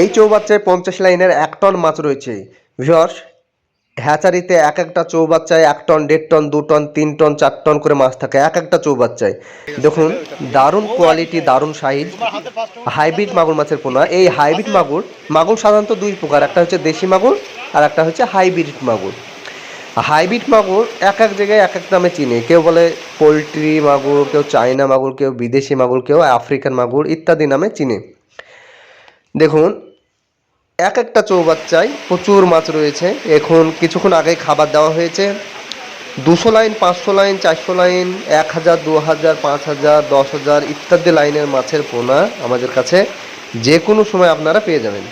এই চৌবাচ্চায় পঞ্চাশ লাইনের এক টন মাছ রয়েছে। ভিওর্স হ্যাচারিতে এক একটা চৌবাচ্চায় এক টন, দেড় টন, দু টন, তিন টন, চার টন করে মাছ থাকে এক একটা চৌবাচ্চায়। দেখুন, দারুণ কোয়ালিটি দারুণ সাইজ হাইব্রিড মাগুর মাছের পোনা। এই হাইব্রিড মাগুর মাগুর সাধারণত দুই প্রকার, একটা হচ্ছে দেশি মাগুর আর একটা হচ্ছে হাইব্রিড মাগুর। হাইব্রিড মাগুর এক এক জায়গায় এক এক নামে চিনে। কেউ বলে পোলট্রি মাগুর, কেউ চায়না মাগুর, কেউ বিদেশি মাগুর, কেউ আফ্রিকান মাগুর ইত্যাদি নামে চিনে। দেখুন, এক একটা চৌবাচ্চায় প্রচুর মাছ রয়েছে। এখন কিছুক্ষণ আগে খাবার দেওয়া হয়েছে। দুশো লাইন, পাঁচশো লাইন, চারশো লাইন, এক হাজার, দু হাজার, পাঁচ হাজার, দশ হাজার ইত্যাদি লাইনের মাছের পোনা আমাদের কাছে যে কোনো সময় আপনারা পেয়ে যাবেন।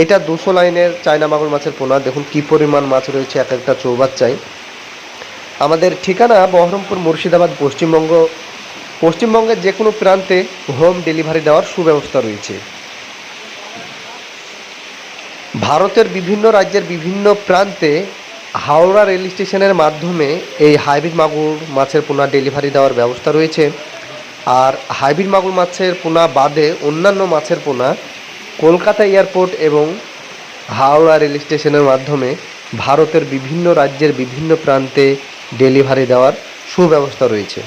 এইটা দুশো লাইনের চায়না মাগুর মাছের পোনা। দেখুন কি পরিমাণ মাছ রয়েছে এক একটা চৌবাচ্চায়। আমাদের ঠিকানা বহরমপুর মুর্শিদাবাদ, পশ্চিমবঙ্গ পশ্চিমবঙ্গের যে কোনো প্রান্তে হোম ডেলিভারি দেওয়ার সুব্যবস্থা রয়েছে। ভারতের বিভিন্ন রাজ্যের বিভিন্ন প্রান্তে হাওড়া রেল স্টেশনের মাধ্যমে এই হাইব্রিড মাগুর মাছের পোনা ডেলিভারি দেওয়ার ব্যবস্থা রয়েছে। আর হাইব্রিড মাগুর মাছের পোনা বাদে অন্যান্য মাছের পোনা কলকাতা এয়ারপোর্ট এবং হাওড়া রেল স্টেশনের মাধ্যমে ভারতের বিভিন্ন রাজ্যের বিভিন্ন প্রান্তে ডেলিভারি দেওয়ার সুব্যবস্থা রয়েছে।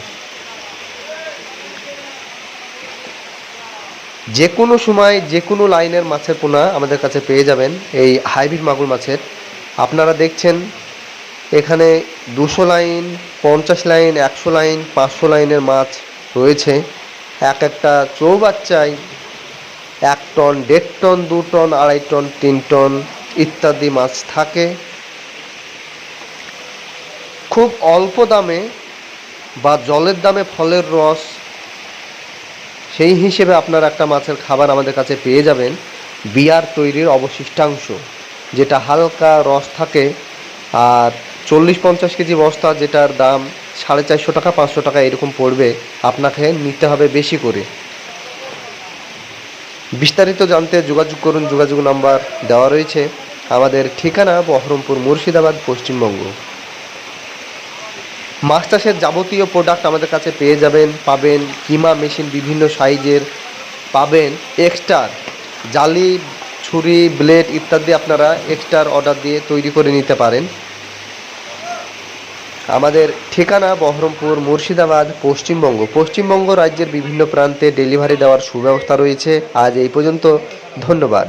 যে কোনো সময় যে কোনো লাইনের মাছের পোনা আমাদের কাছে পেয়ে যাবেন এই হাইব্রিড মাগুর মাছের। আপনারা দেখছেন এখানে দুশো লাইন, পঞ্চাশ লাইন, একশো লাইন, পাঁচশো লাইনের মাছ রয়েছে। এক একটা চৌবাচ্চায় এক টন, দেড় টন, দু টন, আড়াই টন, তিন টন ইত্যাদি মাছ থাকে। খুব অল্প দামে বা জলের দামে ফলের রস সেই হিসেবে আপনারা একটা মাছের খাবার আমাদের কাছে পেয়ে যাবেন বিয়ার তৈরির অবশিষ্টাংশ, যেটা হালকা রস থাকে আর চল্লিশ পঞ্চাশ কেজি বস্তা যেটার দাম সাড়ে চারশো টাকা, পাঁচশো টাকা এরকম পড়বে, আপনাকে নিতে হবে বেশি করে। বিস্তারিত জানতে যোগাযোগ করুন, যোগাযোগ নাম্বার দেওয়া রয়েছে। আমাদের ঠিকানা বহরমপুর মুর্শিদাবাদ, পশ্চিমবঙ্গ। মাছ চাষের যাবতীয় প্রোডাক্ট আমাদের কাছে পেয়ে যাবেন, পাবেন কিমা মেশিন বিভিন্ন সাইজের, পাবেন এক্সট্রার জালি, ছুরি ব্লেড ইত্যাদি আপনারা এক্সট্রার অর্ডার দিয়ে তৈরি করে নিতে পারেন। আমাদের ঠিকানা বহরমপুর, মুর্শিদাবাদ, পশ্চিমবঙ্গ। পশ্চিমবঙ্গ রাজ্যের বিভিন্ন প্রান্তে ডেলিভারি দেওয়ার সুব্যবস্থা রয়েছে। আজ এই পর্যন্ত, ধন্যবাদ।